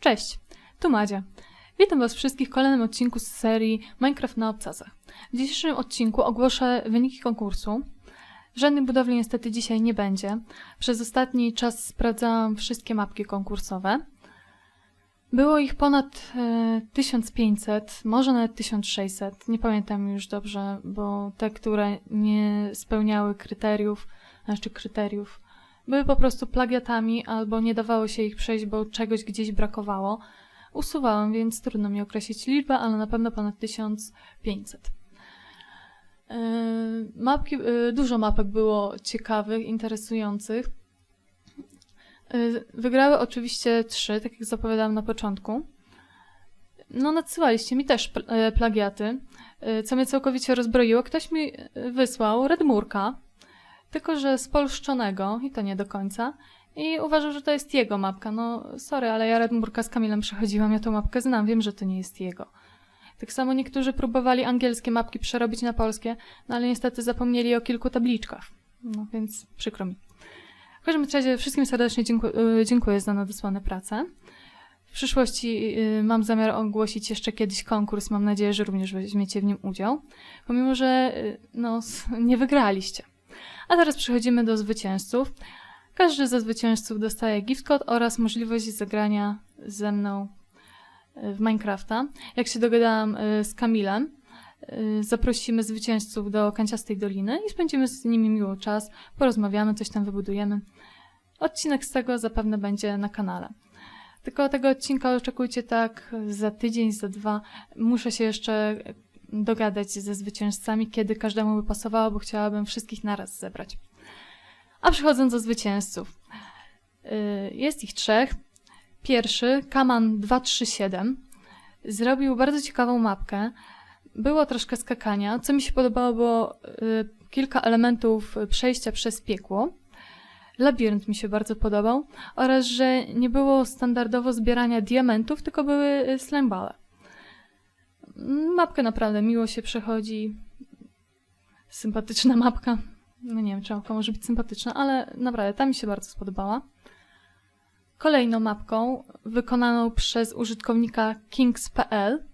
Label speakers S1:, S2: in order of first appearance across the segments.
S1: Cześć, tu Madzia. Witam Was wszystkich w kolejnym odcinku z serii Minecraft na obcasach. W dzisiejszym odcinku ogłoszę wyniki konkursu. Żadnej budowli niestety dzisiaj nie będzie. Przez ostatni czas sprawdzałam wszystkie mapki konkursowe. Było ich ponad e, 1500, może nawet 1600, nie pamiętam już dobrze, bo te, które nie spełniały kryteriów, znaczy kryteriów, były po prostu plagiatami albo nie dawało się ich przejść, bo czegoś gdzieś brakowało. Usuwałam, więc trudno mi określić liczbę, ale na pewno ponad 1500. Yy, Mapki, yy, dużo mapek było ciekawych, interesujących. Yy, Wygrały oczywiście trzy, tak jak zapowiadałam na początku. No, nadsyłaliście mi też pl- plagiaty, co mnie całkowicie rozbroiło. Ktoś mi wysłał Redmurka, tylko że spolszczonego, i to nie do końca. I uważał, że to jest jego mapka. No, sorry, ale ja Redmurka z Kamilem przechodziłam, ja tą mapkę znam, wiem, że to nie jest jego. Tak samo niektórzy próbowali angielskie mapki przerobić na polskie, no ale niestety zapomnieli o kilku tabliczkach. No więc przykro mi. W każdym razie wszystkim serdecznie dziękuję, dziękuję za nadesłane prace. W przyszłości y, mam zamiar ogłosić jeszcze kiedyś konkurs. Mam nadzieję, że również weźmiecie w nim udział, pomimo że y, no, nie wygraliście. A teraz przechodzimy do zwycięzców. Każdy ze zwycięzców dostaje gift code oraz możliwość zagrania ze mną y, w Minecrafta. Jak się dogadałam y, z Kamilem, y, zaprosimy zwycięzców do Kanciastej Doliny i spędzimy z nimi miło czas, porozmawiamy, coś tam wybudujemy. Odcinek z tego zapewne będzie na kanale. Tylko tego odcinka oczekujcie tak za tydzień, za dwa. Muszę się jeszcze dogadać ze zwycięzcami, kiedy każdemu by pasowało, bo chciałabym wszystkich naraz zebrać. A przechodząc do zwycięzców. Y, Jest ich trzech. Pierwszy, Kaman237, zrobił bardzo ciekawą mapkę. Było troszkę skakania. Co mi się podobało, było y, kilka elementów przejścia przez piekło. Labirynt mi się bardzo podobał. Oraz, że nie było standardowo zbierania diamentów, tylko były y, slimebale. Mapkę naprawdę miło się przechodzi. Sympatyczna mapka. No nie wiem, czy mapka może być sympatyczna, ale naprawdę ta mi się bardzo spodobała. Kolejną mapką, wykonaną przez użytkownika Kings.pl,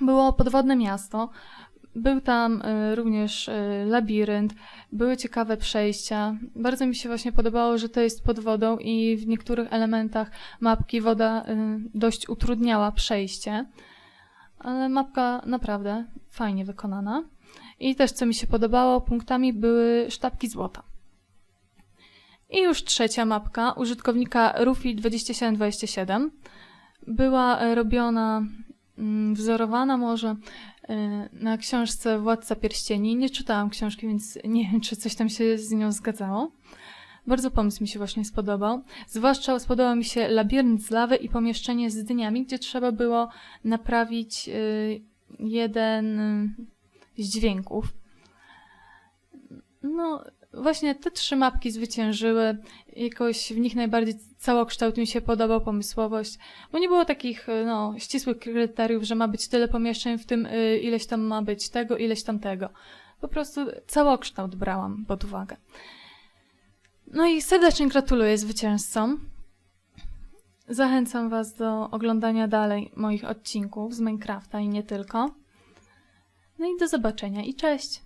S1: było podwodne miasto. Był tam y, również y, labirynt, były ciekawe przejścia. Bardzo mi się właśnie podobało, że to jest pod wodą i w niektórych elementach mapki woda y, dość utrudniała przejście. Ale mapka naprawdę fajnie wykonana. I też, co mi się podobało, punktami były sztabki złota. I już trzecia mapka użytkownika Rufi2727 była e, robiona, mm, wzorowana może e, na książce Władca Pierścieni. Nie czytałam książki, więc nie wiem, czy coś tam się z nią zgadzało. Bardzo pomysł mi się właśnie spodobał. Zwłaszcza spodobał mi się labirynt z lawy i pomieszczenie z dniami, gdzie trzeba było naprawić y, jeden y, z dźwięków. No, właśnie te trzy mapki zwyciężyły. Jakoś w nich najbardziej całokształt mi się podobał, pomysłowość, bo nie było takich y, no, ścisłych kryteriów, że ma być tyle pomieszczeń, w tym ileś tam ma być tego, ileś tam tego. Po prostu całokształt brałam pod uwagę. No i serdecznie gratuluję zwycięzcom. Zachęcam Was do oglądania dalej moich odcinków z Minecrafta i nie tylko. No i do zobaczenia i cześć!